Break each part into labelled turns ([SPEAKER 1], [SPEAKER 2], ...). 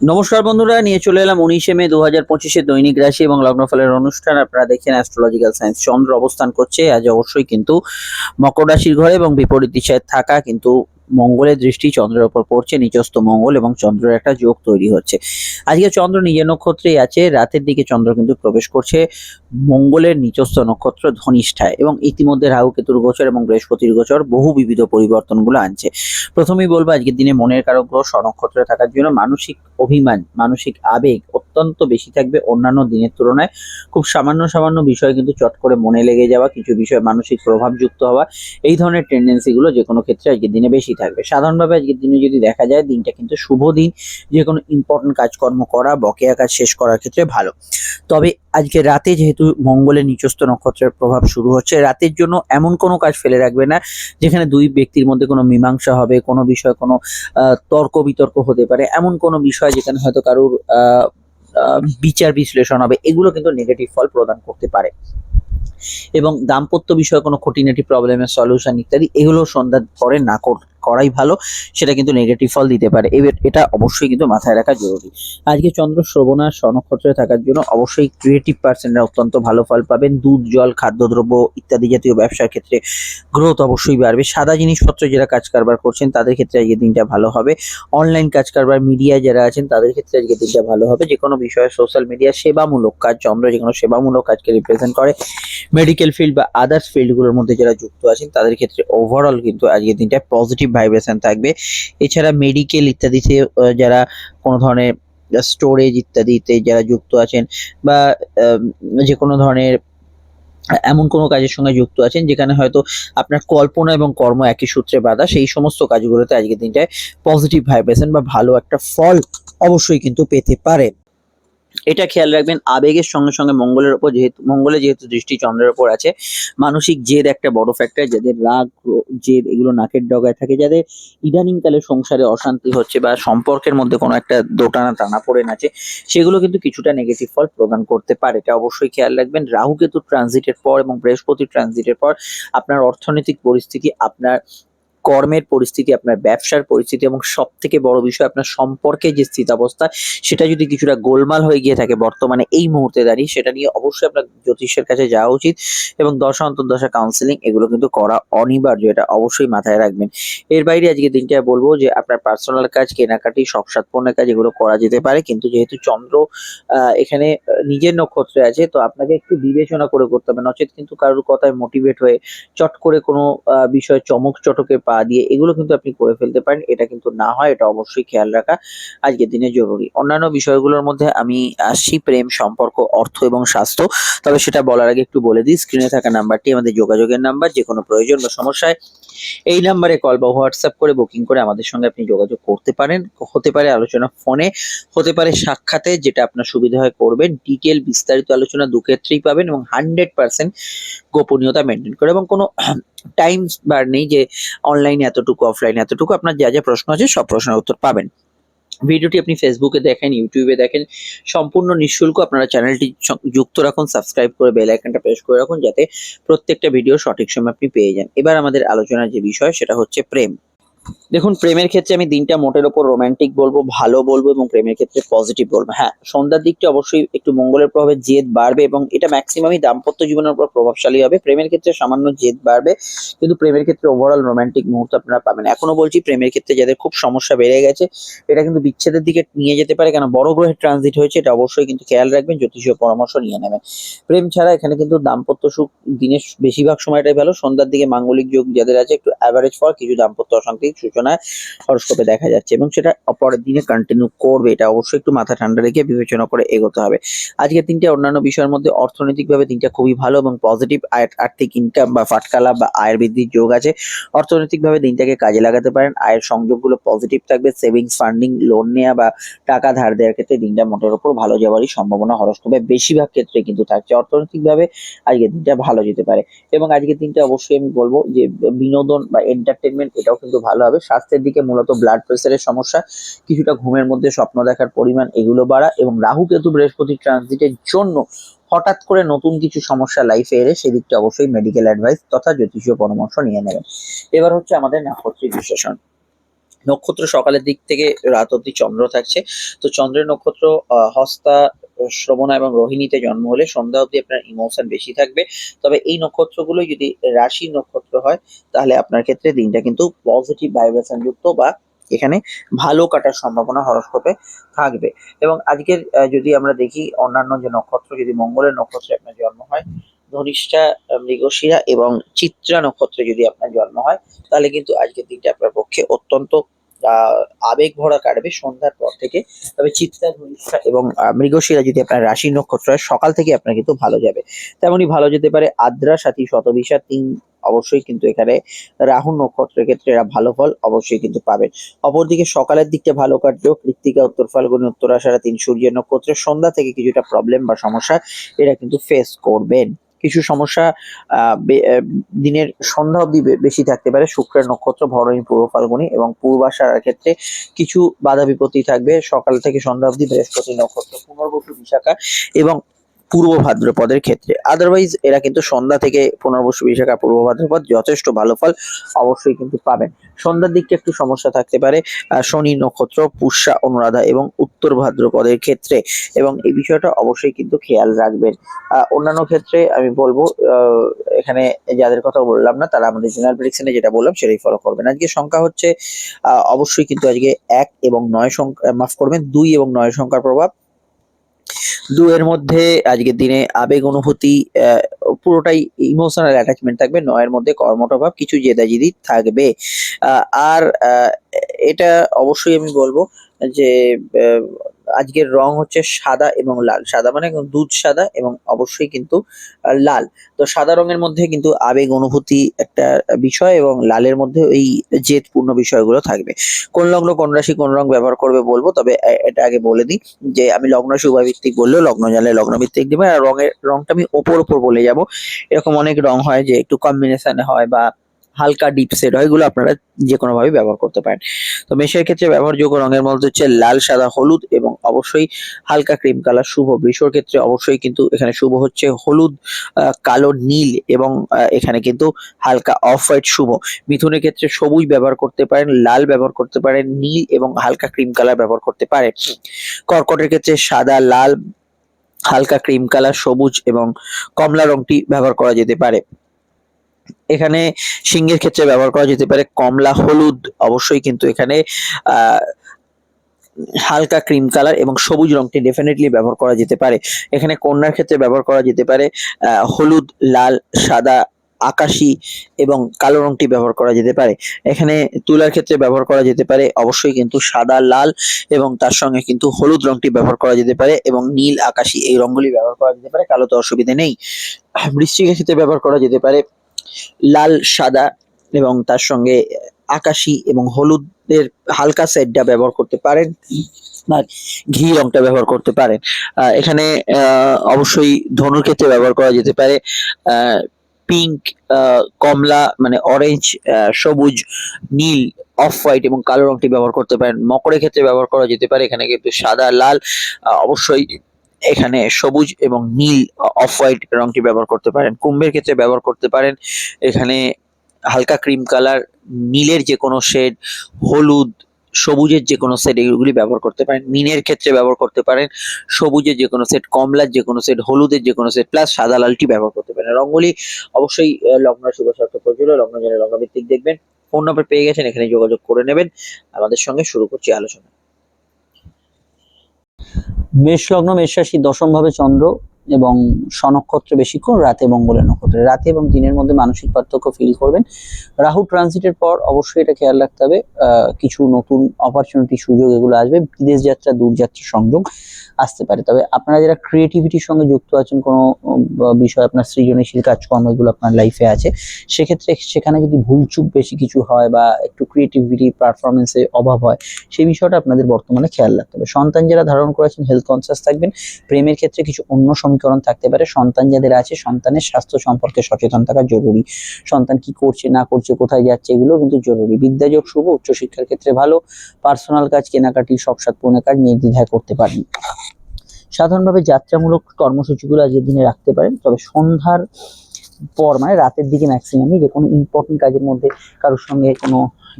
[SPEAKER 1] নমস্কার বন্ধুরা, নিয়ে চলে এলাম উনিশে মে দু হাজার পঁচিশে দৈনিক রাশি এবং লগ্নফলের অনুষ্ঠান। আপনারা দেখেন অ্যাস্ট্রোলজিক্যাল সায়েন্স চন্দ্র অবস্থান করছে। আজ অবশ্যই কিন্তু মকর রাশির ঘরে এবং বিপরীত দিশায় থাকা কিন্তু মঙ্গলের দৃষ্টি চন্দ্রের ওপর পড়ছে, নিচস্থ মঙ্গল এবং চন্দ্রের একটা যোগ তৈরি হচ্ছে। আজকে চন্দ্র নিজের নক্ষত্রেই আছে, রাতের দিকে চন্দ্র কিন্তু প্রবেশ করছে মঙ্গলের নিচস্থ নক্ষত্র ধনিষ্ঠায় এবং ইতিমধ্যে রাহু, কেতুর গোচর এবং বৃহস্পতির গোচর বহু বিবিধ পরিবর্তনগুলো আনছে। প্রথমেই বলব আজকের দিনে মনের কারক গ্রহ স্বনক্ষত্রে থাকার জন্য মানসিক অভিমান, মানসিক আবেগ অত্যন্ত বেশি থাকবে অন্যান্য দিনের তুলনায়। খুব সামান্য সামান্য বিষয় কিন্তু চট করে মনে লেগে যাওয়া, কিছু বিষয় মানসিক প্রভাবযুক্ত হওয়া, এই ধরনের টেন্ডেন্সিগুলো যে কোনো ক্ষেত্রে আজকের দিনে বেশি থাকবে। সাধারণভাবে আজকের দিনে যদি দেখা যায়, দিনটা কিন্তু শুভ দিন। যে কোনো ইম্পর্টেন্ট কাজকর্ম করা, বকেয়া কাজ শেষ করার ক্ষেত্রে ভালো। তবে আজকে রাতে যেহেতু মঙ্গলের নিচস্থ নক্ষত্রের প্রভাব শুরু হচ্ছে, রাতের জন্য এমন কোনো কাজ ফেলে রাখবে না, যেখানে দুই ব্যক্তির মধ্যে কোনো মীমাংসা হবে, কোনো বিষয়ে কোনো তর্ক বিতর্ক হতে পারে, এমন কোনো বিষয় যেখানে হয়তো কারুর বিচার বিশ্লেষণ হবে, এগুলো কিন্তু নেগেটিভ ফল প্রদান করতে পারে। এবং দাম্পত্য বিষয়ে কোনো খুঁটিনাটি প্রবলেমের সলিউশন ইত্যাদি, এগুলো সন্ধ্যার পরে না কর- করাই ভালো, সেটা কিন্তু নেগেটিভ ফল দিতে পারে। এবার এটা অবশ্যই কিন্তু মাথায় রাখা জরুরি। আজকে চন্দ্র শ্রবণার স্বনক্ষত্রে থাকার জন্য অবশ্যই ক্রিয়েটিভ পার্সনরা অত্যন্ত ভালো ফল পাবেন। দুধ, জল, খাদ্যদ্রব্য ইত্যাদি জাতীয় ব্যবসার ক্ষেত্রে গ্রোথ অবশ্যই বাড়বে। সাদা জিনিসপত্র যারা কাজ কারবার করছেন, তাদের ক্ষেত্রে আজকে দিনটা ভালো হবে। অনলাইন কাজ কারবার মিডিয়া যারা আছেন, তাদের ক্ষেত্রে আজকে দিনটা ভালো হবে। যে কোনো বিষয়ে সোশ্যাল মিডিয়া সেবামূলক কাজ, চন্দ্র যে কোনো সেবামূলক কাজকে রিপ্রেজেন্ট করে। মেডিকেল ফিল্ড বা আদার্স ফিল্ডগুলোর মধ্যে যারা যুক্ত আছেন, তাদের ক্ষেত্রে ওভারঅল কিন্তু আজকের দিনটা পজিটিভ ভাইব্রেশন থাকবে। এছাড়া মেডিকেল ইত্যাদিতে যারা কোনো ধরনের স্টোরেজ ইত্যাদিতে যারা যুক্ত আছেন বা যে কোনো ধরনের, এমন কোনো কাজের সঙ্গে যুক্ত আছেন, যেখানে হয়তো আপনার কল্পনা এবং কর্ম একই সূত্রে বাঁধা, সেই সমস্ত কাজগুলোতে আজকের দিনটায় পজিটিভ ভাইব্রেশন বা ভালো একটা ফল অবশ্যই কিন্তু পেতে পারেন। এটা খেয়াল রাখবেন, আবেগের সঙ্গে সঙ্গে মঙ্গলের ওপর যেহেতু, মঙ্গলে যেহেতু দৃষ্টি চন্দ্রের ওপর আছে, মানসিক জেদ একটা বড় ফ্যাক্টর যাদের রাগ, জেদ এগুলো নাকের ডগায় থাকে, যাদের ইদানিং কালে সংসারে অশান্তি হচ্ছে বা সম্পর্কের মধ্যে কোনো একটা দোটানা টানা পড়ে আছে সেগুলো কিন্তু কিছুটা নেগেটিভ ফল প্রদান করতে পারে। এটা অবশ্যই খেয়াল রাখবেন, রাহু কেতু ট্রানজিটের পর এবং বৃহস্পতি ট্রানজিটের পর আপনার অর্থনৈতিক পরিস্থিতি, আপনার কর্মের পরিস্থিতি, আপনার ব্যবসার পরিস্থিতি এবং সব থেকে বড় বিষয় আপনার সম্পর্কে যে স্থিতাবস্থা, সেটা যদি কিছুটা গোলমাল হয়ে গিয়ে থাকে বর্তমানে এই মুহূর্তে দাঁড়িয়ে, সেটা নিয়ে অবশ্যই আপনার জ্যোতিষের কাছে যাওয়া উচিত এবং দশা অন্তর্দশা কাউন্সিলিং এগুলো কিন্তু করা অনিবার্য, এটা অবশ্যই মাথায় রাখবেন। এর বাইরে আজকে দিনটা বলব যে আপনার পার্সোনাল কাজ, কেনাকাটি সাতপণ্যের কাজ এগুলো করা যেতে পারে, কিন্তু যেহেতু চন্দ্র এখানে নিজের নক্ষত্রে আছে, তো আপনাকে একটু বিবেচনা করে করতে হবে। নচেত কিন্তু কারোর কথায় মোটিভেট হয়ে চট করে কোনো বিষয়ে চমক চটকে পা দিয়ে এগুলো কিন্তু আপনি করে ফেলতে পারেন। এটা কিন্তু না হয়, এটা অবশ্যই খেয়াল রাখা আজকের দিনে জরুরি। অন্যান্য বিষয়গুলোর মধ্যে আমি আসছি প্রেম, সম্পর্ক, অর্থ এবং স্বাস্থ্য। তবে সেটা বলার আগে একটু বলে দিই স্ক্রিনে থাকা নাম্বারটি আমাদের যোগাযোগের নাম্বার যে কোনো প্রয়োজন বা সমস্যায় এই নাম্বারে কল বা হোয়াটসঅ্যাপ করে বুকিং করে আমাদের সঙ্গে আপনি যোগাযোগ করতে পারেন। হতে পারে আলোচনা ফোনে হতে পারে সাক্ষাতে, যেটা আপনার সুবিধা হয় করবেন। ডিটেল বিস্তারিত আলোচনা দু ক্ষেত্রেই পাবেন এবং হান্ড্রেড পার্সেন্ট গোপনীয়তা মেনটেন করে। এবং কোনো টাইম বার নেই যে অনলাইনে এতটুকু অফলাইনে এতটুকু, আপনার যা যা প্রশ্ন আছে সব প্রশ্নের উত্তর পাবেন। ভিডিওটি আপনি ফেসবুকে দেখেন ইউটিউবে দেখেন, সম্পূর্ণ নিঃশুল্ক আপনারা চ্যানেলটি যুক্ত রাখুন সাবস্ক্রাইব করে বেল আইকনটা প্রেস করে রাখুন, যাতে প্রত্যেকটা ভিডিও সঠিক সময় আপনি পেয়ে যান। এবার আমাদের আলোচনার যে বিষয়, সেটা হচ্ছে প্রেম। দেখুন, প্রেমের ক্ষেত্রে আমি দিনটা মোটের ওপর রোমান্টিক বলব, ভালো বলব এবং প্রেমের ক্ষেত্রে পজিটিভ বলব। হ্যাঁ সন্ধ্যার দিকটা অবশ্যই একটু মঙ্গলের প্রভাবে জেদ বাড়বে এবং এটা ম্যাক্সিমামই দাম্পত্য জীবনের উপর প্রভাবশালী হবে। প্রেমের ক্ষেত্রে সামান্য জেদ বাড়বে, কিন্তু প্রেমের ক্ষেত্রে ওভারঅল রোমান্টিক মুহূর্ত আপনারা পাবেন। এখনও বলছি, প্রেমের ক্ষেত্রে যাদের খুব সমস্যা বেড়ে গেছে, এটা কিন্তু বিচ্ছেদের দিকে নিয়ে যেতে পারে, কেন বড় গ্রহের ট্রানজিট হয়েছে, এটা অবশ্যই কিন্তু খেয়াল রাখবেন, জ্যোতিষীয় পরামর্শ নিয়ে নেবেন। প্রেম ছাড়া এখানে কিন্তু দাম্পত্য সুখ দিনের বেশিরভাগ সময়টাই ভালো। সন্ধ্যার দিকে মাঙ্গলিক যোগ যাদের আছে, একটু অ্যাভারেজ ফল কিছু দাম্পত্য অশান্তির সূচনায় হরস্কোপে দেখা যাচ্ছে এবং সেটা পরের দিনে কন্টিনিউ করবে। এটা অবশ্যই একটু মাথা ঠান্ডা রেখে বিবেচনা করে এগোতে হবে। আজকে তিনটে অন্যান্য বিষয়ের মধ্যে অর্থনৈতিকভাবে দিনটা খুবই ভালো এবং পজিটিভ আর্থিক ইনকাম বা ফাটকালা বা আয়ের বৃদ্ধির যোগ আছে। অর্থনৈতিকভাবে দিনটাকে কাজে লাগাতে পারেন। আয়ের সংযোগগুলো পজিটিভ থাকবে। সেভিংস ফান্ডিং লোন নেওয়া বা টাকা ধার দেওয়ার ক্ষেত্রে দিনটা মোটের উপর ভালো যাওয়ারই সম্ভাবনা হরস্কোপে বেশিরভাগ ক্ষেত্রে কিন্তু থাকছে। অর্থনৈতিকভাবে আজকের দিনটা ভালো যেতে পারে। এবং আজকের দিনটা অবশ্যই আমি বলব যে বিনোদন বা এন্টারটেনমেন্ট এটাও কিন্তু ভালো হবে। স্বাস্থ্যের দিকে মূলত ব্লাড প্রেসারের সমস্যা, কিছুটা ঘুমের মধ্যে স্বপ্ন দেখার পরিমাণ এগুলো বাড়া এবং রাহু কেতু বৃহস্পতি ট্রানজিটের জন্য হঠাৎ করে নতুন কিছু সমস্যা লাইফে এলে সেদিকটা অবশ্যই মেডিকেল অ্যাডভাইস তথা জ্যোতিষীয় পরামর্শ নিয়ে নেবেন। এবার হচ্ছে আমাদের নাক্ষত্রিক বিশ্লেষণ। নক্ষত্র সকালের দিক থেকে রাত অব্দি চন্দ্র থাকছে। তো চন্দ্রের নক্ষত্র হস্তা শ্রবণা এবং রোহিণীতে জন্ম হলে সন্ধ্যা অবধি আপনার ইমোশন বেশি থাকবে। তবে এই নক্ষত্রগুলো যদি রাশি নক্ষত্র হয়, তাহলে আপনার ক্ষেত্রে দিনটা কিন্তু পজিটিভ ভাইব্রেশন যুক্ত বা এখানে ভালো কাটার সম্ভাবনা হরস্কোপে থাকবে। এবং আজকের যদি আমরা দেখি অন্যান্য যে নক্ষত্র, যদি মঙ্গলের নক্ষত্রে আপনার জন্ম হয়, ধনিষ্ঠা, মৃগশিরা এবং চিত্রা নক্ষত্রে যদি আপনার জন্ম হয়, তাহলে কিন্তু আজকের দিনটা আপনার পক্ষে অত্যন্ত আবেগ ভরা কাটবে সন্ধ্যার পর থেকে। তবে চিত্রা ধনিষ্ঠা এবং মৃগশিরা যদি আপনার রাশি নক্ষত্র হয়, সকাল থেকে আপনার কিন্তু ভালো যাবে। তেমনই ভালো যেতে পারে আদ্রা, সাথী, শতবিশা, তিন অবশ্যই কিন্তু এখানে রাহু নক্ষত্রের ক্ষেত্রে এরা ভালো ফল অবশ্যই কিন্তু পাবেন। অপরদিকে সকালের দিকটা ভালো কাটলেও কৃত্তিকা, উত্তর ফাল্গুনি, উত্তরাষাঢ়া, তিন সূর্যের নক্ষত্রের সন্ধ্যা থেকে কিছুটা প্রবলেম বা সমস্যা এরা কিন্তু ফেস করবেন। কিছু সমস্যা দিনের সন্ধ্যা অব্দি বেশি থাকতে পারে। শুক্রের নক্ষত্র, ভরণী, পূর্ব ফাল্গুনি এবং পূর্বাশার ক্ষেত্রে কিছু বাধা বিপত্তি থাকবে। সকাল থেকে সন্ধ্যা অব্দি বৃহস্পতি নক্ষত্র পুনর্বসু বিশাখা এবং পূর্ব ভাদ্রপদের ক্ষেত্রে। আদারওয়াইজ এরা কিন্তু সন্ধ্যা থেকে পুনর্বসু বিশাখা পূর্ব ভাদ্রপদ যথেষ্ট ভালো ফল অবশ্যই কিন্তু পাবেন। সন্ধ্যার দিকটা একটু সমস্যা থাকতে পারে। শনি নক্ষত্র, পুষ্যা, অনুরাধা এবং উত্তর ভাদ্রপদের ক্ষেত্রে। এবং এই বিষয়টা অবশ্যই কিন্তু খেয়াল রাখবেন। অন্যান্য ক্ষেত্রে আমি বলব এখানে যাদের কথা বললাম না, তারা আমাদের জেনারেল প্রেডিকশনে যেটা বললাম, সেটাই ফলো করবেন। আজকে সংখ্যা হচ্ছে অবশ্যই কিন্তু আজকে এক এবং নয় সংখ্যা, মাফ করবেন, দুই এবং নয় সংখ্যার প্রভাব দুয়ের মধ্যে আজকের দিনে আবেগ, অনুভূতি পুরোটাই ইমোশনাল অ্যাটাচমেন্ট থাকবে। নয়ের মধ্যে কর্মটভাব কিছু জেদাজিদি থাকবে। আর এটা অবশ্যই আমি বলব যে আজকের রং হচ্ছে সাদা এবং লাল। সাদা মানে দুধ সাদা এবং অবশ্যই কিন্তু লাল। তো সাদা রঙের মধ্যে কিন্তু আবেগ অনুভূতি একটা বিষয় এবং লালের মধ্যে এই জেদপূর্ণ বিষয়গুলো থাকবে। কোন লগ্ন, কোন রাশি কোন রং ব্যবহার করবে বলব, তবে এটা আগে বলে দিই যে আমি লগ্ন শুভাভিত্তিক বললেও লগ্ন জানলে লগ্ন ভিত্তিক দিবে। আর রঙের রংটা আমি ওপর ওপর বলে যাব। এরকম অনেক রং হয় যে একটু কম্বিনেশনে হয় বা হালকা ডিপ শেড হয় এগুলো আপনারা যে কোনো ভাবে ব্যবহার করতে পারেন। তো মেষের ক্ষেত্রে ব্যবহারযোগ্য রঙের মধ্যে হচ্ছে লাল, সাদা, হলুদ এবং অবশ্যই হালকা ক্রিম কালার শুভ। বৃষর ক্ষেত্রে অবশ্যই কিন্তু এখানে শুভ হচ্ছে হলুদ কালো, নীল এবং এখানে কিন্তু হালকা অফ হোয়াইট শুভ। মিথুনের ক্ষেত্রে সবুজ ব্যবহার করতে পারেন, লাল ব্যবহার করতে পারেন, নীল এবং হালকা ক্রিম কালার ব্যবহার করতে পারেন। কর্কটের ক্ষেত্রে সাদা, লাল, হালকা ক্রিম কালার সবুজ এবং কমলা রংটি ব্যবহার করা যেতে পারে। এখানে সিংহের ক্ষেত্রে ব্যবহার করা যেতে পারে কমলা, হলুদ, অবশ্যই কিন্তু এখানে হালকা ক্রিম কালার এবং সবুজ রংটি ডেফিনেটলি ব্যবহার করা যেতে পারে। এখানে কন্যার ক্ষেত্রে ব্যবহার করা যেতে পারে হলুদ, লাল, সাদা, আকাশি এবং কালো রংটি ব্যবহার করা যেতে পারে। এখানে তুলার ক্ষেত্রে ব্যবহার করা যেতে পারে, অবশ্যই কিন্তু সাদা, লাল এবং তার সঙ্গে কিন্তু হলুদ রংটি ব্যবহার করা যেতে পারে এবং নীল, আকাশি এই রংগুলি ব্যবহার করা যেতে পারে, কালো তো অসুবিধে নেই। বৃশ্চিকের ক্ষেত্রে ব্যবহার করা যেতে পারে লাল, সাদা এবং তার সঙ্গে আকাশি এবং হলুদের হালকা সেটটা ব্যবহার করতে পারেন। ঘি রংটা ব্যবহার করতে পারেন। এখানে অবশ্যই ধনুর ক্ষেত্রে ব্যবহার করা যেতে পারে। পিঙ্ক কমলা মানে অরেঞ্জ সবুজ, নীল অফ হোয়াইট এবং কালো রংটি ব্যবহার করতে পারেন। মকরের ক্ষেত্রে ব্যবহার করা যেতে পারে। এখানে কিন্তু সাদা, লাল অবশ্যই এখানে সবুজ এবং নীল অফ হোয়াইট রংটি ব্যবহার করতে পারেন। কুম্ভের ক্ষেত্রে ব্যবহার করতে পারেন। এখানে হালকা ক্রিম কালার, নীলের যে কোনো শেড, হলুদ, সবুজের যে কোনো সেট এগুলি ব্যবহার করতে পারেন। মিনের ক্ষেত্রে ব্যবহার করতে পারেন। সবুজের যে কোনো সেট কমলার যে কোনো সেট হলুদের যে কোনো সেট প্লাস সাদা লালটি ব্যবহার করতে পারেন। রঙগুলি অবশ্যই লগ্ন শুভ স্বার্থ প্রচুর লগ্ন জেনে লগ্ন ভিত্তিক দেখবেন। ফোন নম্বর পেয়ে গেছেন, এখানে যোগাযোগ করে নেবেন। আমাদের সঙ্গে শুরু করছি আলোচনা।
[SPEAKER 2] মেষ লগ্ন মেষ রাশি দশম ভাবে চন্দ্র এবং স্বনক্ষত্রে বেশিক্ষণ রাতে মঙ্গলের নক্ষত্রে। রাতে এবং দিনের মধ্যে মানসিক পার্থক্য ফিল করবেন। রাহু ট্রানজিটের পর অবশ্যই এটা খেয়াল রাখতে হবে। কিছু নতুন অপরচুনিটি সুযোগ এগুলো আসবে। বিদেশ যাত্রা দূরযাত্রা সংযোগ আসতে পারে। তবে আপনারা যারা ক্রিয়েটিভিটির সঙ্গে যুক্ত আছেন, কোনো বিষয় আপনার সৃজনশীল কাজকর্ম এগুলো আপনার লাইফে আছে, সেক্ষেত্রে সেখানে যদি ভুলচুক বেশি কিছু হয় বা একটু ক্রিয়েটিভিটি পারফরমেন্সে অভাব হয়, সেই বিষয়টা আপনাদের বর্তমানে খেয়াল রাখতে হবে। সন্তান যারা ধারণ করেছেন হেলথ কনসিয়াস থাকবেন। প্রেমের ক্ষেত্রে কিছু অন্য সমীকরণ থাকতে পারে, সন্তান যাদের আছে, সন্তানের স্বাস্থ্য সম্পর্কে সচেতন থাকা জরুরি। সন্তান কি করছে, না করছে, কোথায় যাচ্ছে এগুলো কিন্তু জরুরি। বিদ্যাযোগ শুভ, উচ্চশিক্ষার ক্ষেত্রে ভালো পার্সোনাল কাজ, কেনাকাটি সব সাতপূর্ণ কাজ নির্দ্বিধায় করতে পারেন। সাধারণভাবে যাত্রামূলক কর্মসূচিগুলো আজকের দিনে রাখতে পারেন, তবে সন্ধ্যার পর মানে রাতের দিকে ম্যাক্সিমামই যে কোনো ইম্পর্টেন্ট কাজের মধ্যে কারোর সঙ্গে কোনো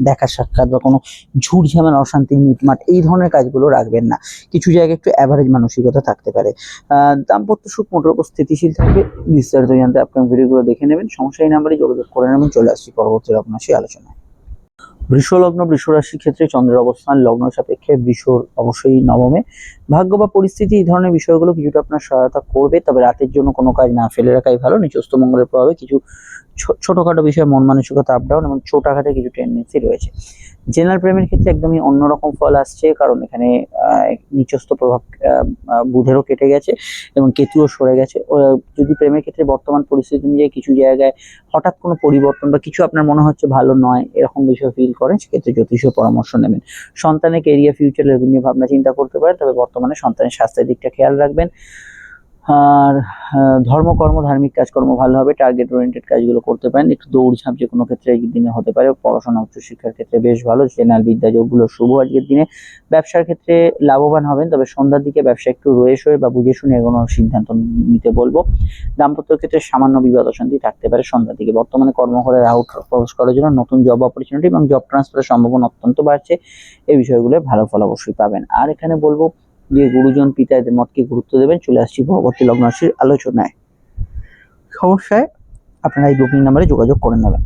[SPEAKER 2] দেখা সাক্ষাৎ বা কোনো ঝুট ঝামেলা অশান্তি মিটমাট, এই ধরনের কাজগুলো রাখবেন না। কিছু জায়গায় একটু অ্যাভারেজ মানসিকতা থাকতে পারে। দাম্পত্য সুখ মোটর উপর স্থিতিশীল থাকবে। বিস্তারিত জানতে আপনার ভিডিওগুলো দেখে নেবেন। সমস্যা এই নাম্বারে যোগাযোগ করে নেবেন। চলে আসছি পরবর্তী আপনার সেই আলোচনায়। বৃষ লগ্ন বৃষ রাশির ক্ষেত্রে চন্দ্রের অবস্থান লগ্ন সাপেক্ষে বৃষর অবশ্যই নবমে। ভাগ্য বা পরিস্থিতি এই ধরনের বিষয়গুলো কিছুটা আপনার সহায়তা করবে তবে রাতের জন্য কোনো কাজ না ফেলে রাখাই ভালো। নিচস্থ মঙ্গলের প্রভাবে কিছু ছোটখাটো বিষয়ে মন মানসিকতা আপ ডাউন এবং ছোট আঘাতে কিছু টেন্ডেন্সি রয়েছে। জেনারেল প্রেমের ক্ষেত্রে একদমই অন্যরকম ফল আসছে কারণ এখানে আহ, নিচস্থ প্রভাব বুধেরও কেটে গেছে এবং কেতুও সরে গেছে। যদি প্রেমের ক্ষেত্রে বর্তমান পরিস্থিতি অনুযায়ী কিছু জায়গায় হঠাৎ কোনো পরিবর্তন বা কিছু আপনার মনে হচ্ছে ভালো নয় এরকম বিষয় ফিল করেন, সেক্ষেত্রে জ্যোতিষীয় পরামর্শ নেবেন। সন্তানের কেরিয়ার ফিউচার নিয়ে ভাবনা, চিন্তা করতে পারেন, তবে বর্তমানে সন্তানের স্বাস্থ্যের দিকটা খেয়াল রাখবেন। আর ধর্মকর্ম ধার্মিক কাজকর্ম ভালো হবে টার্গেট ওরিয়েন্টেড কাজগুলো করতে পারেন, একটু দৌড়ঝাঁপ যে কোনো ক্ষেত্রে এই দিনে হতে পারে, পড়াশোনা, উচ্চশিক্ষার ক্ষেত্রে বেশ ভালো জেনারেল বিদ্যা যোগগুলো শুভ আজকের দিনে। ব্যবসার ক্ষেত্রে লাভবান হবেন, তবে সন্ধ্যার দিকে ব্যবসা একটু রয়ে সয়ে বা বুঝে শুনে এগোনোর সিদ্ধান্ত নিতে বলব। দাম্পত্য ক্ষেত্রে সামান্য বিবাদ অশান্তি থাকতে পারে সন্ধ্যার দিকে। বর্তমানে কর্মঘরে আউট প্রবেশ করার জন্য নতুন জব অপরচুনিটি এবং জব ট্রান্সফারের সম্ভাবনা অত্যন্ত বাড়ছে। এই বিষয়গুলো ভালো ফল অবশ্যই পাবেন। আর এখানে বলব যে গুরুজন পিতা এদের মতকে গুরুত্ব দেবেন, চলে আসছি পরবর্তী লগ্ন রাশির আলোচনায়। সমস্যায় আপনারা এই বুকিং নাম্বারে যোগাযোগ করে নেবেন।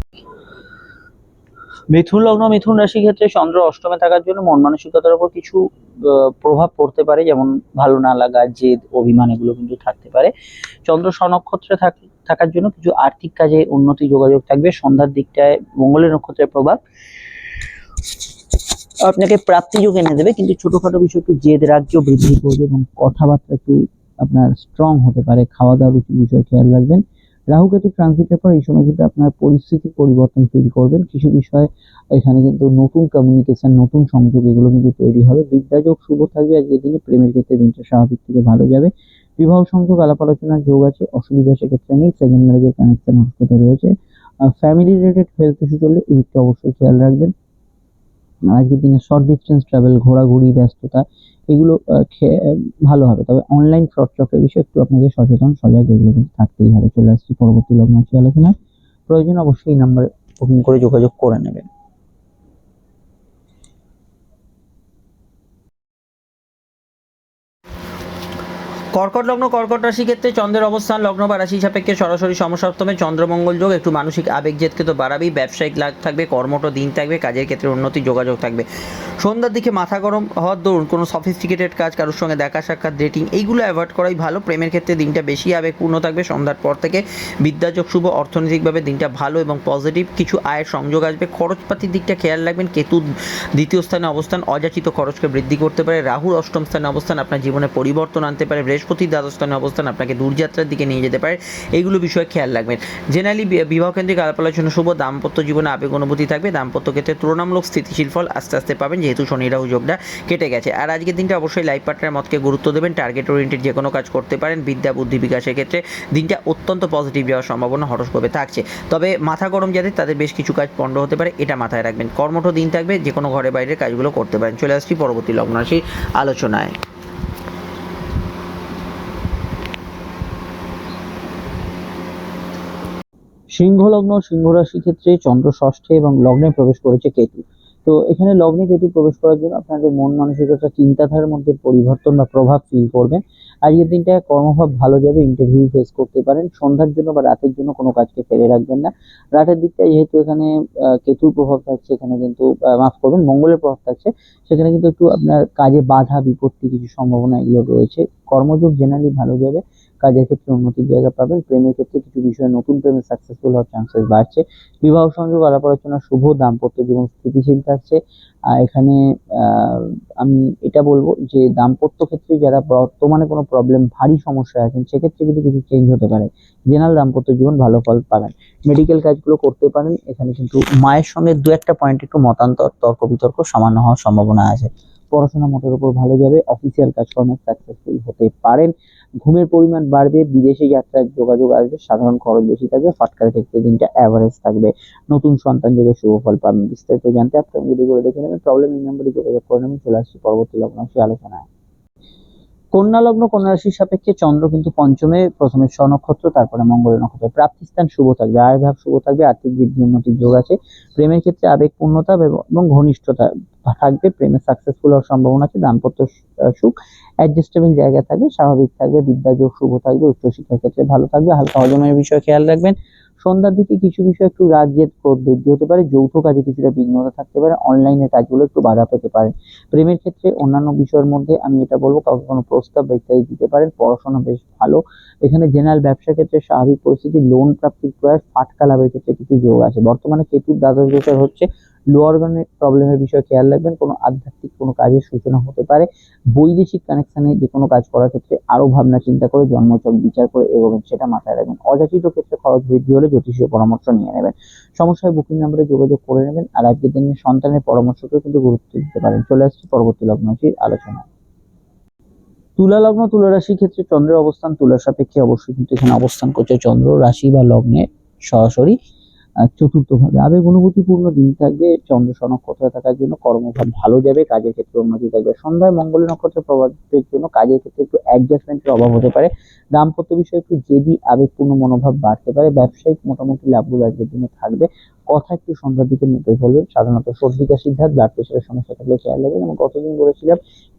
[SPEAKER 2] মিথুন লগ্ন, মিথুন রাশির ক্ষেত্রে চন্দ্র অষ্টমে থাকার জন্য মন মানসিকতার উপর কিছু প্রভাব পড়তে পারে, যেমন ভালো না লাগা, জেদ, অভিমান, এগুলো কিন্তু থাকতে পারে। চন্দ্র স্বনক্ষত্রে থাক- থাকার জন্য কিছু আর্থিক কাজে উন্নতি যোগাযোগ থাকবে। সন্ধ্যার দিকটায় মঙ্গলের নক্ষত্রের প্রভাব। আপনাকে প্রাপ্তিযোগ এনে দেবে, কিন্তু ছোটখাটো বিষয় একটু জেদ রাগকেও বৃদ্ধি করবে এবং কথাবার্তা একটু আপনার স্ট্রং হতে পারে খাওয়া দাওয়ার বিষয় খেয়াল রাখবেন। রাহু কেতু ট্রানজিটের পর এই সময় কিন্তু আপনার পরিস্থিতি পরিবর্তন ফিল করবেন। কিছু বিষয় এখানে কিন্তু নতুন কমিউনিকেশন নতুন সংযোগ, এগুলো কিন্তু তৈরি হবে। বিদ্যাযোগ শুভ থাকবে আজকের দিনে, প্রেমের ক্ষেত্রে দিনটা স্বাভাবিক থেকে ভালো যাবে। বিবাহ সংযোগ, আলাপ আলোচনার যোগ আছে, অসুবিধা সেক্ষেত্রে নেই সেকেন্ড ম্যারেজের কানেকশন হসপিটাল রয়েছে। ফ্যামিলি রিলেটেড হেলথ ইস্যু চললে এই দিকটা অবশ্যই খেয়াল রাখবেন। আজকের দিনে শর্ট ডিস্টেন্স ট্রাভেল ঘোরাঘুরি, ব্যস্ততা, এগুলো ভালো হবে। তবে অনলাইন ফ্রড চক্রের বিষয়ে একটু আপনাকে সচেতন, সজাগ এগুলো কিন্তু থাকতেই হবে। চলে আসছি পরবর্তী লগ্ন আলোচনায়। প্রয়োজন অবশ্যই এই নাম্বারে বুকিং করে যোগাযোগ করে নেবেন।
[SPEAKER 1] কর্কট লগ্ন, কর্কট রাশি ক্ষেত্রে চন্দ্রের অবস্থান, লগ্ন বা রাশি সাপেক্ষে সরাসরি সমসপ্তমে চন্দ্রমঙ্গল যোগ, একটু মানসিক আবেগ জেদকে তো বাড়াবেই, ব্যবসায়িক লাভ থাকবে কর্মট দিন থাকবে, কাজের ক্ষেত্রে উন্নতি, যোগাযোগ থাকবে। সন্ধ্যার দিকে মাথা গরম হওয়ার দরুন, কোনো সফিস্টিকেটেড কাজ, কারোর সঙ্গে দেখা সাক্ষাৎ ডেটিং এইগুলো অ্যাভয়েড করাই ভালো। প্রেমের ক্ষেত্রে দিনটা বেশি আবেগপূর্ণ থাকবে, সন্ধ্যার পর থেকে বিদ্যাযোগ, শুভ, অর্থনৈতিকভাবে দিনটা ভালো এবং পজিটিভ কিছু আয়ের সংযোগ আসবে। খরচপাতির দিকটা খেয়াল রাখবেন, কেতু দ্বিতীয় স্থানে অবস্থান, অযাচিত খরচকে বৃদ্ধি করতে পারে। রাহুর অষ্টম স্থানে অবস্থান, আপনার জীবনে পরিবর্তন আনতে পারে। বৃহস্পতির দ্বাদশ স্থানে অবস্থান, আপনাকে দূরযাত্রার দিকে নিয়ে যেতে পারে। এইগুলো বিষয়ে খেয়াল রাখবেন। জেনারেলি বিবাহ কেন্দ্রিক আলাপ আলোচনা শুভ দাম্পত্য জীবনে আবেগ অনুভূতি থাকবে। দাম্পত্য ক্ষেত্রে তুলনামূলক স্থিতিশীল ফল আস্তে আস্তে পাবেন। যেহেতু শনি রাহু যোগটা কেটে গেছে। আর আজকের দিনটা অবশ্যই লাইফ পার্টনার মতকে গুরুত্ব দেবেন। টার্গেট ওরিয়েন্টেড যে কোনো কাজ করতে পারেন। বিদ্যা, বুদ্ধি বিকাশের ক্ষেত্রে দিনটা অত্যন্ত পজিটিভ যাওয়ার সম্ভাবনা হরস্কোপে থাকছে। তবে মাথা গরম যাদের, তাদের বেশ কিছু কাজ পণ্ড হতে পারে। এটা মাথায় রাখবেন। কর্মঠ দিন থাকবে। যে কোনো ঘরে বাইরের কাজগুলো করতে পারেন। চলে আসছি পরবর্তী লগ্ন আলোচনায়।
[SPEAKER 2] সিংহ লগ্ন সিংহ রাশি ক্ষেত্রে চন্দ্র ষষ্ঠে এবং লগ্নে প্রবেশ করেছে কেতু। তো এখানে লগ্নে কেতু প্রবেশ করার জন্য আপনাদের মন মানসিকতা, চিন্তাধারার মধ্যে পরিবর্তন বা প্রভাব ফিল করবেন আজকের দিনটা কর্মভাব ভালো যাবে ইন্টারভিউ ফেস করতে পারেন। সন্ধ্যার জন্য বা রাতের জন্য কোনো কাজকে ফেলে রাখবেন না। রাতের দিকটা যেহেতু এখানে কেতুর প্রভাব থাকছে, এখানে কিন্তু মাফ করবেন। মঙ্গলের প্রভাব থাকছে। সেখানে কিন্তু একটু আপনার কাজে বাধা, বিপত্তি কিছু সম্ভাবনা এগুলো রয়েছে। কর্মযোগ জেনারেলি ভালো যাবে। কাজের ক্ষেত্রে উন্নতির জায়গা পাবেন। প্রেমের ক্ষেত্রে কিছু বিষয়ে নতুন প্রেমে সাকসেসফুল হওয়ার চান্সেস বাড়ছে। বিবাহ সংযোগ আলাপ আলোচনা শুভ দাম্পত্য জীবন স্থিতিশীল থাকছে। আর এখানে আমি এটা বলব যে দাম্পত্য ক্ষেত্রে যারা বর্তমানে কোনো প্রবলেম ভারী সমস্যা আছেন, সেক্ষেত্রে কিন্তু কিছু চেঞ্জ হতে পারে। জেনারেল দাম্পত্য জীবন ভালো ফল পাবেন। মেডিকেল কাজগুলো করতে পারেন। এখানে কিন্তু মায়ের সঙ্গে দু একটা পয়েন্ট একটু মতান্তর তর্ক বিতর্ক সামান্য হওয়ার সম্ভাবনা আছে। পড়াশোনা মোটের উপর ভালো যাবে অফিসিয়াল কাজকর্মে সাকসেসফুল হতে পারেন। ঘুমের পরিমাণ বাড়বে, বিদেশে যাত্রার যোগাযোগ আসবে, সাধারণ খরচ বেশি থাকবে ফাটকার ক্ষেত্রে দিনটা অ্যাভারেজ থাকবে। নতুন সন্তান যোগে শুভ ফল পাবেন বিস্তারিত জানতে আপনার ভিডিও করে দেখে নেবেন। প্রবলেম এই নম্বরে যোগাযোগ করে নেবেন, চলে আসছি পরবর্তী লগ্নাংশে আলোচনায়। কন্যা লগ্ন কন্যা রাশির সাপেক্ষে চন্দ্র কিন্তু পঞ্চমে, প্রথমে স্বনক্ষত্র তারপরে মঙ্গল নক্ষত্র। প্রাপ্তিস্থান শুভ থাকবে আয় ভাব শুভ থাকবে, আর্থিক বৃদ্ধি উন্নতির যোগ আছে। প্রেমের ক্ষেত্রে আবেগ, পূর্ণতা এবং এবং ঘনিষ্ঠতা থাকবে। প্রেমে সাকসেসফুল হওয়ার সম্ভাবনা আছে, দাম্পত্য সুখ অ্যাডজাস্টেবল জায়গা থাকবে, স্বাভাবিক থাকবে, বিদ্যা যোগ শুভ থাকবে, উচ্চশিক্ষার ক্ষেত্রে ভালো থাকবে। হালকা হজমের বিষয়ে খেয়াল রাখবেন। সন্ধ্যার দিকে কিছু বিষয় একটু রাগ জেদ ক্রোধ বৃদ্ধি হতে পারে, যৌথ কাজে কিছুটা বিঘ্নতা থাকতে পারে অনলাইনের কাজগুলো একটু বাধা পেতে পারে। প্রেমের ক্ষেত্রে অন্যান্য বিষয়ের মধ্যে আমি এটা বলব, কাউকে কোনো প্রস্তাব ইত্যাদি দিতে পারেন, পড়াশোনা বেশ ভালো। এখানে জেনারেল ব্যবসা ক্ষেত্রে স্বাভাবিক পরিস্থিতি লোন প্রাপ্তির প্রয়াস, ফাটকা লাভের ক্ষেত্রে কিছু যোগ আছে। বর্তমানে কেতুর দ্বাদশ গোচর হচ্ছে লো প্রবলেমের বিষয়ে খেয়াল রাখবেন, কোনো আধ্যাত্মিক কোনো কাজের সূচনা হতে পারে। বৈদেশিক কানেকশনে যে কোনো কাজ করার ক্ষেত্রে আরও ভাবনা, চিন্তা করে জন্মচক বিচার করে এগোবেন, সেটা মাথায় রাখবেন। অযাচিত ক্ষেত্রে খরচ বৃদ্ধি হলে জ্যোতিষীয় পরামর্শ নিয়ে নেবেন। সমস্যায় বুকিং নাম্বারে যোগাযোগ করে নেবেন আর আজকের দিনে সন্তানের পরামর্শকেও কিন্তু গুরুত্ব দিতে পারেন। চলে আসছি পরবর্তী লগ্নটির আলোচনা তুলা লগ্ন, তুলা রাশির ক্ষেত্রে চন্দ্রের অবস্থান তুলার সাপেক্ষে অবশ্যই কিন্তু এখানে অবস্থান করছে চন্দ্র। রাশি বা লগ্নে সরাসরি চতুর্থ ভাবে আবেগ অনুভূতিপূর্ণ দিন থাকবে, চন্দ্র নক্ষত্রে থাকার জন্য কর্মভাব ভালো যাবে, কাজের ক্ষেত্রে উন্নতি থাকবে। সন্ধ্যায় মঙ্গল নক্ষত্রের প্রভাবের জন্য কাজের ক্ষেত্রে একটু অ্যাডজাস্টমেন্টের অভাব হতে পারে। দাম্পত্য বিষয়ে একটু জেদি, আবেগপূর্ণ মনোভাব বাড়তে পারে। ব্যবসায়িক মোটামুটি লাভগুলো আজকের দিনে থাকবে। কথা একটু সন্ধ্যার দিকে মেপে বলবেন। সাধারণত সর্দি কাশির ধাত ব্লাড প্রেশারের সমস্যা থাকলে খেয়াল রাখবেন। এবং গতদিন বলেছিলাম,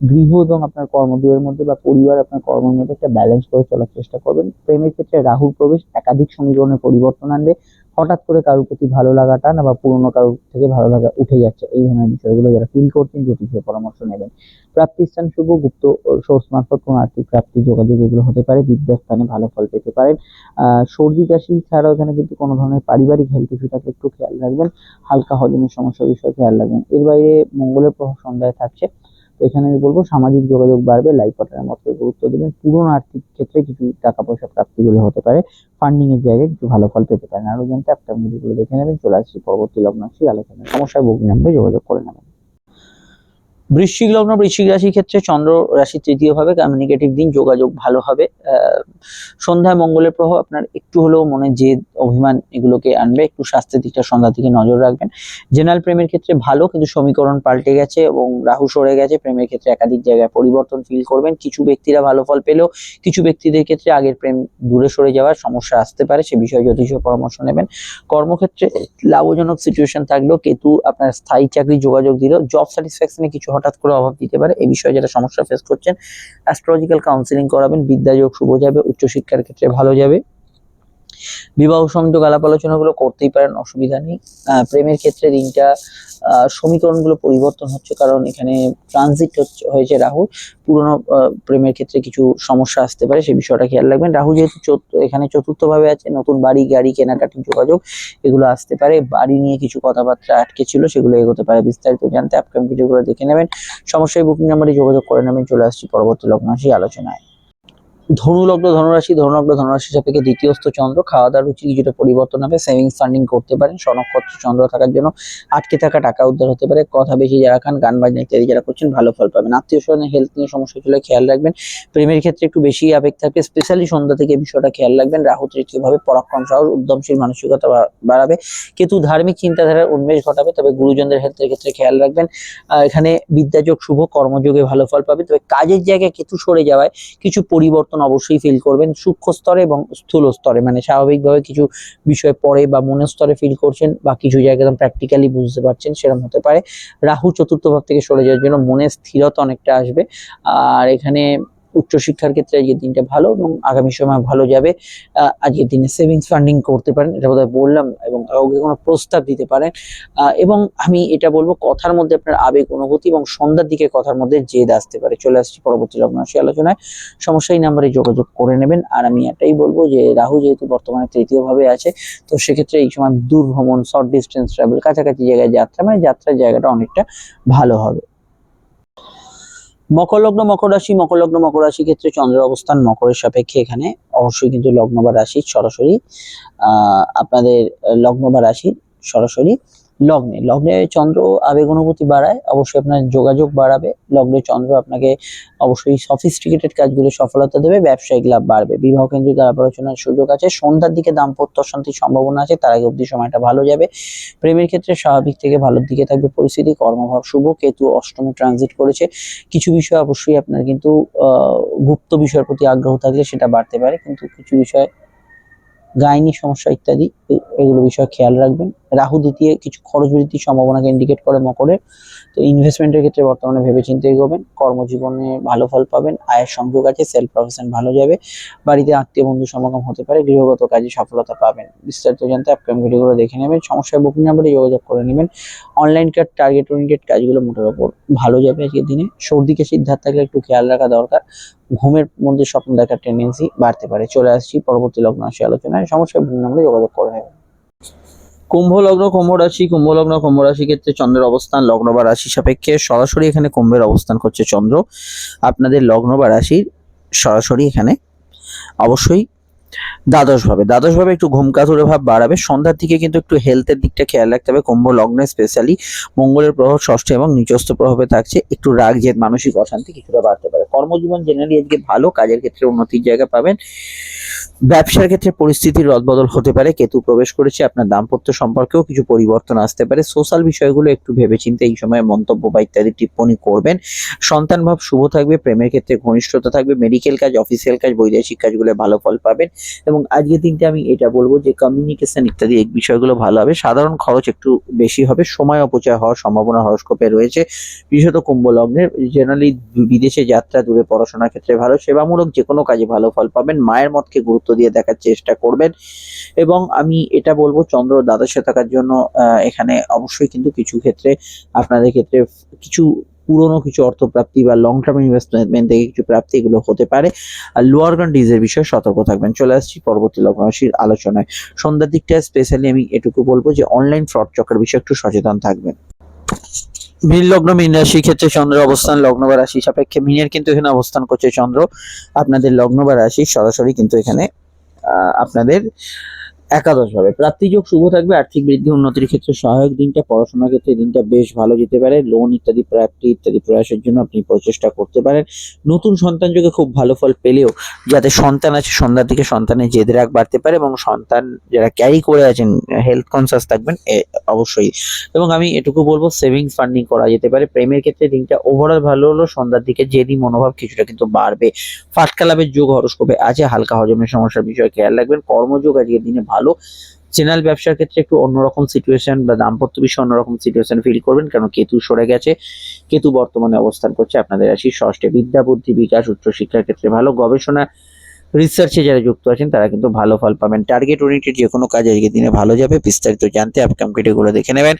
[SPEAKER 2] গৃহ এবং আপনার কর্মদুয়ের মধ্যে বা পরিবার, আপনার কর্মের মধ্যে একটা ব্যালেন্স করে চলার চেষ্টা করবেন। প্রেমের ক্ষেত্রে রাহুর প্রবেশ, একাধিক সমীকরণের পরিবর্তন আনবে। হঠাৎ করে কারোর প্রতি ভালো লাগাটা না বা পুরোনো কারোর থেকে ভালো লাগা উঠে যাচ্ছে, এই ধরনের বিষয়গুলো যারা ফিল করছেন জ্যোতিষীয় পরামর্শ নেবেন। প্রাপ্তিস্থান শুভ, গুপ্ত সোর্স মারফত কোনো আর্থিক প্রাপ্তি, যোগাযোগ এগুলো হতে পারে, বিদ্যাস্থানে ভালো ফল পেতে পারেন। সর্দি, কাশি ছাড়াও এখানে কিন্তু কোনো ধরনের পারিবারিক হেলথ ইস্যু থাকলে একটু খেয়াল রাখবেন। হালকা হজমের সমস্যার বিষয়ে খেয়াল রাখবেন। এর বাইরে মঙ্গলের প্রভাব সন্ধ্যায় থাকছে। এখানে আমি বলব সামাজিক যোগাযোগ বাড়বে লাইফ পার্টনারের মতকে গুরুত্ব দেবেন। পুরনো আর্থিক ক্ষেত্রে কিছু টাকা পয়সা প্রাপ্তি গুলো হতে পারে। ফান্ডিং এর জায়গায় কিছু ভালো ফল পেতে পারেন। আরও জানতে আপনার ভিডিওগুলো দেখে নেবেন। চলে আসছি পরবর্তী লগ্ন আসছি আলোচনা সমস্যায় বুকিং নাম্বারে যোগাযোগ করে নেবেন। বৃশ্চিক লগ্ন, বৃশ্চিক রাশির ক্ষেত্রে চন্দ্র রাশি তৃতীয় ভাবে কমিউনিকেটিভ দিন, যোগাযোগ ভালো হবে। সন্ধ্যায় মঙ্গলের প্রভাব আপনার একটু হলেও মনে জেদ, অভিমান এগুলোকে আনবে। একটু স্বাস্থ্যের দিকটা সন্ধ্যার দিকে নজর রাখবেন। জেনারেল প্রেমের ক্ষেত্রে ভালো, কিন্তু সমীকরণ পাল্টে গেছে এবং রাহু সরে গেছে। প্রেমের ক্ষেত্রে একাধিক জায়গায় পরিবর্তন ফিল করবেন। কিছু ব্যক্তিরা ভালো ফল পেলেও কিছু ব্যক্তিদের ক্ষেত্রে আগের প্রেম দূরে সরে যাওয়ার সমস্যা আসতে পারে। সে বিষয়ে জ্যোতিষীয় পরামর্শ নেবেন। কর্মক্ষেত্রে লাভজনক সিচুয়েশন থাকলেও কেতু আপনার স্থায়ী চাকরি যোগাযোগ দিল জব স্যাটিসফ্যাকশনে কিছু হঠাৎ করে অভাব দিতে পারে। এই বিষয়ে যারা সমস্যা ফেস করছেন অ্যাস্ট্রোলজিক্যাল কাউন্সিলিং করাবেন বিদ্যাযোগ শুভ যাবে উচ্চশিক্ষার ক্ষেত্রে ভালো যাবে। বিবাহ সংযোগ আলাপ আলোচনাগুলো করতেই পারেন, অসুবিধা নেই। প্রেমের ক্ষেত্রে দিনটা সমীকরণগুলো পরিবর্তন হচ্ছে, কারণ এখানে ট্রানজিট হয়েছে রাহু পুরনো প্রেমের ক্ষেত্রে কিছু সমস্যা আসতে পারে সেই বিষয়টা খেয়াল রাখবেন। রাহু যেহেতু এখানে চতুর্থ ভাবে আছে, নতুন বাড়ি, গাড়ি, কেনাকাটির যোগাযোগ, এগুলো আসতে পারে। বাড়ি নিয়ে কিছু কথাবার্তা আটকে ছিল, সেগুলো এগোতে পারে, বিস্তারিত জানতে আপকামিং ভিডিওগুলো দেখে নেবেন। সমস্যায় বুকিং নাম্বারে যোগাযোগ করে নেবেন, চলে আসছি পরবর্তী লগ্নাশী আলোচনায়। ধনু লগ্ন ধনুরাশি, ধনুলগ্ন ধনুরাশি সাপেক্ষে দ্বিতীয়স্থ চন্দ্র খাওয়া দাওয়ার রুচি কিছুটা পরিবর্তন হবে সেভিংস ফান্ডিং করতে পারেন স্বনক্ষত্র চন্দ্র থাকার জন্য আটকে থাকা টাকা উদ্ধার হতে পারে, কথা বেশি যারা খান, গান বাজনা ইত্যাদি যারা করছেন, ভালো ফল পাবেন। আত্মীয় স্বজনের হেলথ নিয়ে সমস্যা চলে খেয়াল রাখবেন, প্রেমের ক্ষেত্রে একটু বেশি আবেগ থাকবে স্পেশালি সন্ধ্যা থেকে বিষয়টা খেয়াল রাখবেন, রাহু তৃতীয় ভাবে পরাক্রম সাহস উদ্যমশীল মানসিকতা বাড়াবে, কেতু ধার্মিক চিন্তাধারার উন্মেষ ঘটাবে, তবে গুরুজনদের হেলথের ক্ষেত্রে খেয়াল রাখবেন এখানে বিদ্যাযোগ, শুভ, কর্মযোগে ভালো ফল পাবে, তবে কাজের জায়গায় কেতু সরে যাওয়ায় কিছু পরিবর্তন অবশ্যই ফিল করবেন। সূক্ষ্ম স্তরে এবং স্থূল স্তরে মানে স্বাভাবিকভাবে কিছু বিষয় পড়ে বা মনের স্তরে ফিল করছেন বা কিছু জায়গায় প্র্যাকটিক্যালি বুঝতে পারছেন, সেরকম হতে পারে। রাহু চতুর্থ ভাব থেকে সরে যাওয়ার জন্য মনের স্থিরতা অনেকটা আসবে। আর এখানে উচ্চশিক্ষার ক্ষেত্রে আজকের দিনটা ভালো এবং আগামী সময় ভালো যাবে। আজকের দিনে সেভিংস ফান্ডিং করতে পারেন, এটা বোধহয় বললাম এবং কাউকে কোনো প্রস্তাব দিতে পারেন। এবং আমি এটা বলব, কথার মধ্যে আপনার আবেগ, অনুভূতি এবং সন্ধ্যার দিকে কথার মধ্যে জেদ আসতে পারে। চলে আসছি পরবর্তী লগ্নাশী আলোচনায়। সমস্যা এই নাম্বারে যোগাযোগ করে নেবেন। আর আমি এটাই বলব যে, রাহু যেহেতু বর্তমানে তৃতীয় ভাবে আছে, তো সেক্ষেত্রে এই সময় দূর ভ্রমণ শর্ট ডিস্টেন্স ট্রাভেল কাছাকাছি জায়গায় যাত্রা মানে যাত্রার জায়গাটা অনেকটা ভালো হবে। মকর লগ্ন মকর রাশি মকর লগ্ন মকর রাশি ক্ষেত্রে চন্দ্রের অবস্থান মকরের সাপেক্ষে এখানে। অবশ্যই কিন্তু লগ্ন বা রাশির সরাসরি আপনাদের লগ্ন বা রাশির সরাসরি। লগ্নে। লগ্নে চন্দ্র আবেগ অনুভূতি বাড়ায়, অবশ্যই আপনার যোগাযোগ বাড়াবে। লগ্নে চন্দ্র আপনাকে অবশ্যই সফিস্টিকেটেড কাজগুলো সফলতা দেবে, ব্যবসায়িক লাভ বাড়বে। বিবাহ কেন্দ্রিক আলোচনার সুযোগ আছে, সন্ধ্যার দিকে দাম্পত্য অশান্তির সম্ভাবনা আছে, তার আগে অবধি সময়টা ভালো যাবে। প্রেমের ক্ষেত্রে স্বাভাবিক থেকে ভালোর দিকে থাকবে পরিস্থিতি, কর্মভাব শুভ, কেতু অষ্টমে ট্রানজিট করেছে। কিছু বিষয় অবশ্যই আপনার কিন্তু গুপ্ত বিষয়ের প্রতি আগ্রহ থাকলে সেটা বাড়তে পারে, কিন্তু কিছু বিষয় গাইনি সমস্যা ইত্যাদি এগুলো বিষয়ে খেয়াল রাখবেন। রাহু দ্বিতীয়, কিছু খরচ বৃদ্ধির সম্ভাবনাকে ইন্ডিকেট করে মকরের। তো ইনভেস্টমেন্টের ক্ষেত্রে বর্তমানে ভেবে ভেবেচিন্তে এগোবেন, কর্মজীবনে ভালো ফল পাবেন, আয়ের সংযোগ আছে সেলফ প্রফেশন ভালো যাবে, বাড়িতে আত্মীয় বন্ধু সমাগম হতে পারে, গৃহগত কাজে সফলতা পাবেন। বিস্তারিত জানতে আপকাম ভিডিওগুলো দেখে নেবেন সমস্যায় বুকিং নাম্বারে যোগাযোগ করে নেবেন। অনলাইন কার্ড টার্গেট ওরিয়েন্টেড কাজগুলো মোটের ওপর ভালো যাবে আজকের দিনে। সর্দি কাশির ধার থাকলে একটু খেয়াল রাখা দরকার, ঘুমের মধ্যে স্বপ্ন দেখার টেন্ডেন্সি বাড়তে পারে। চলে আসছি পরবর্তী লগ্ন আসি আলোচনায় সমস্যায় বুকিং নাম্বারে যোগাযোগ করে নেবেন।
[SPEAKER 1] কুম্ভ লগ্ন কুম্ভ রাশি কুম্ভ লগ্ন কুম্ভ রাশি ক্ষেত্রে চন্দ্রের অবস্থান, লগ্ন বা রাশি সাপেক্ষে সরাসরি এখানে কুম্ভের অবস্থান করছে চন্দ্র। আপনাদের লগ্ন বা রাশির সরাসরি এখানে অবশ্যই দ্বাদশ ভাবে দ্বাদশ ভাবে একটু ঘুমকাতুরে ভাব বাড়াবে। সন্ধ্যার দিকে কিন্তু একটু হেলথের দিকটা খেয়াল রাখতে হবে। কুম্ভ লগ্নে স্পেশালি মঙ্গলের প্রভাব ষষ্ঠ এবং নিচস্থ প্রভাবে থাকছে। একটু রাগ, জেদ, মানসিক অশান্তি কিছুটা বাড়তে পারে। কর্মজীবন জেনারেলি আজকে ভালো। কাজের ক্ষেত্রে উন্নতির জায়গা পাবেন। ব্যবসার ক্ষেত্রে পরিস্থিতির রদবদল হতে পারে। কেতু প্রবেশ করেছে। আপনার দাম্পত্য সম্পর্কেও কিছু পরিবর্তন আসতে পারে। সোশ্যাল বিষয়গুলো একটু ভেবেচিন্তে এই সময় মন্তব্য বা ইত্যাদি টিপ্পণী করবেন। সন্তান ভাব শুভ থাকবে। প্রেমের ক্ষেত্রে ঘনিষ্ঠতা থাকবে। মেডিকেল কাজ অফিসিয়াল কাজ, বৈদেশিক কাজগুলো ভালো ফল পাবেন। এবং আজকের দিনটা আমি এটা বলব যে কমিউনিকেশন ইত্যাদি এই বিষয়গুলো ভালো হবে। সাধারণ খরচ একটু বেশি হবে। সময় অপচয় হওয়ার সম্ভাবনা হরস্কোপে রয়েছে। বিশেষত কুম্ভ লগ্নের জেনারেলি বিদেশে যাত্রা, দূরে পড়াশোনার ক্ষেত্রে ভালো। সেবামূলক যে কোনো কাজে ভালো ফল পাবেন। মায়ের মতকে গুরুত্ব দিয়ে দেখার চেষ্টা করবেন। এবং আমি এটা বলব, চন্দ্র দ্বাদশে থাকার জন্য এখানে অবশ্যই কিন্তু কিছু ক্ষেত্রে, আপনাদের ক্ষেত্রে, কিছু পুরনো কিছু অর্থপ্রাপ্তি বা লং টার্ম ইনভেস্টমেন্ট থেকে কিছু প্রাপ্তি এগুলো হতে পারে। আর লোয়ার ডিজের বিষয়ে সতর্ক থাকবেন। চলে আসছি পরবর্তী লগ্ন রাশির আলোচনায়। সন্ধ্যার দিকটা স্পেশালি আমি এটুকু বলব যে অনলাইন ফ্রড চক্রের বিষয়ে একটু সচেতন থাকবেন। মীন লগ্ন, মীন রাশির ক্ষেত্রে চন্দ্রের অবস্থান লগ্ন বা রাশি সাপেক্ষে। মীনের কিন্তু এখানে অবস্থান করছে চন্দ্র। আপনাদের লগ্ন বা রাশি সরাসরি কিন্তু এখানে আপনাদের একাদশ ভাবে প্রাপ্তিযোগ শুভ থাকবে, আর্থিক বৃদ্ধি, উন্নতির ক্ষেত্রে সহায়ক দিনটা, পড়াশোনার ক্ষেত্রে দিনটা বেশ ভালো যেতে পারে। লোন ইত্যাদি, প্রাপ্তি ইত্যাদি প্রয়াসের জন্য আপনি প্রচেষ্টা করতে পারেন। নতুন সন্তান যোগে খুব ভালো ফল পেলেও যাতে সন্তান আছে সন্ধ্যার দিকে সন্তানের জেদ রাগ বাড়তে পারে এবং সন্তান যারা ক্যারি করে আছেন হেলথ কনসাস থাকবেন অবশ্যই। এবং আমি এটুকু বলব সেভিংস ফান্ডিং করা যেতে পারে। প্রেমের ক্ষেত্রে দিনটা ওভারঅল ভালো হলো, সন্ধ্যার দিকে জেদি মনোভাব কিছুটা কিন্তু বাড়বে। ফাটকা লাভের যোগ হরস্কোপে আছে, হালকা হজমের সমস্যার বিষয়ে খেয়াল রাখবেন। কর্মযোগ আজকের দিনে ভালো জেনারেল ব্যবসার ক্ষেত্রে একটু অন্যরকম সিচুয়েশন বা দাম্পত্য বিষয়ে অন্যরকম সিচুয়েশন ফিল করবেন, কারণ কেতু সরে গেছে। কেতু বর্তমানে অবস্থান করছে আপনাদের রাশি ষষ্ঠে। বিদ্যা, বুদ্ধি, বিকাশ, উচ্চশিক্ষার ক্ষেত্রে ভালো। গবেষণা রিসার্চে যারা যুক্ত আছেন, তারা কিন্তু ভালো ফল পাবেন। টার্গেট ওরিয়েন্টেড যে কোনো কাজ আজকের দিনে ভালো যাবে। বিস্তারিত জানতে আপকাম ভিডিওগুলো দেখে নেবেন।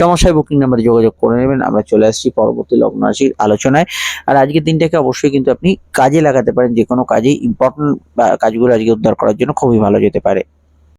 [SPEAKER 1] সমস্যায় বুকিং নাম্বারে যোগাযোগ করে নেবেন। আমরা চলে আসছি পরবর্তী লগ্ন রাশির আলোচনায়। আর আজকের দিনটাকে অবশ্যই কিন্তু আপনি কাজে লাগাতে পারেন। যে কোনো কাজেই ইম্পর্টেন্ট কাজগুলো আজকে উদ্ধার করার জন্য খুবই ভালো যেতে পারে।